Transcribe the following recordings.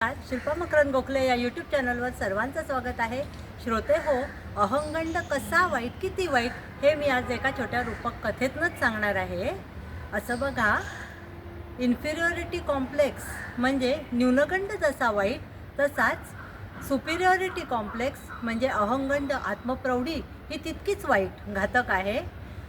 आज शिल्पा मकरंद गोखले या यूट्यूब चॅनलवर सर्वांचं स्वागत आहे. श्रोते हो अहंगंड कसा वाईट किती वाईट हे मी आज एका छोट्या रूपक कथेतनंच सांगणार आहे. असं बघा इन्फिरियॉरिटी कॉम्प्लेक्स म्हणजे न्यूनगंड जसा वाईट तसाच सुपिरियॉरिटी कॉम्प्लेक्स म्हणजे अहंगंड आत्मप्रौढी ही तितकीच वाईट घातक आहे.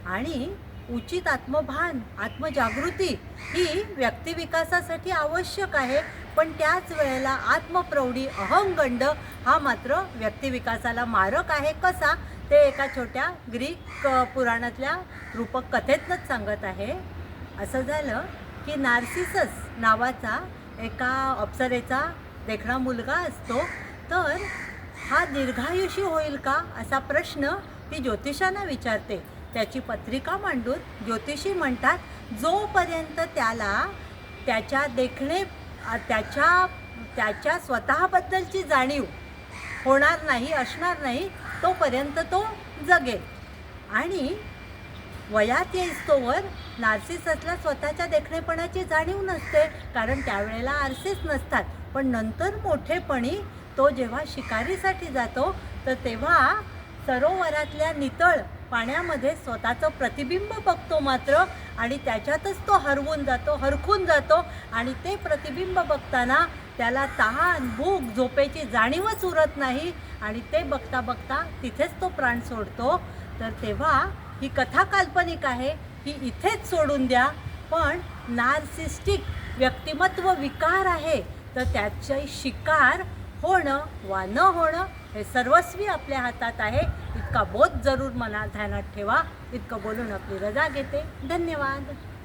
आणि उचित आत्मभान आत्मजागृती ही व्यक्तिविकासासाठी आवश्यक आहे. पण त्याच वेळेला आत्मप्रौढी अहंगंड हा मात्र व्यक्तिविकासाला मारक आहे. कसा? ते एका छोट्या ग्रीक पुराणातल्या रूपक कथेतनंच सांगत आहे. असं झालं की नार्सिसस नावाचा एका अप्सरेचा देखणा मुलगा असतो. तर हा दीर्घायुषी होईल का? असा प्रश्न ती ज्योतिषांना विचारते. त्याची पत्रिका मांडून ज्योतिषी म्हणतात जोपर्यंत त्याला त्याच्या देखणे त्याच्या त्याच्या स्वतःबद्दलची जाणीव होणार नाही असणार नाही तोपर्यंत तो जगेल. आणि वयात येईस्तोवर नार्सिससला स्वतःच्या देखणेपणाची जाणीव नसते कारण त्यावेळेला आरसेस नसतात. पण नंतर मोठेपणी तो जेव्हा शिकारीसाठी जातो तर तेव्हा सरोवरातल्या नितळ पाण्यामध्ये स्वतःचं प्रतिबिंब बघतो मात्र आणि त्याच्यातच तो हरवून जातो हरखून जातो आणि ते प्रतिबिंब बघताना त्याला तहान भूक झोपेची जाणीवच उरत नाही आणि ते बघता बघता तिथेच तो प्राण सोडतो. तर तेव्हा ही कथा काल्पनिक आहे ही इथेच सोडून द्या. पण नार्सिस्टिक व्यक्तिमत्व विकार आहे तर त्याचे शिकार होणं वा न होणं हे सर्वस्वी आपल्या हातात आहे. इतका बोध जरूर मनात ध्यानात ठेवा. इतकं बोलून आपली रजा घेते. धन्यवाद.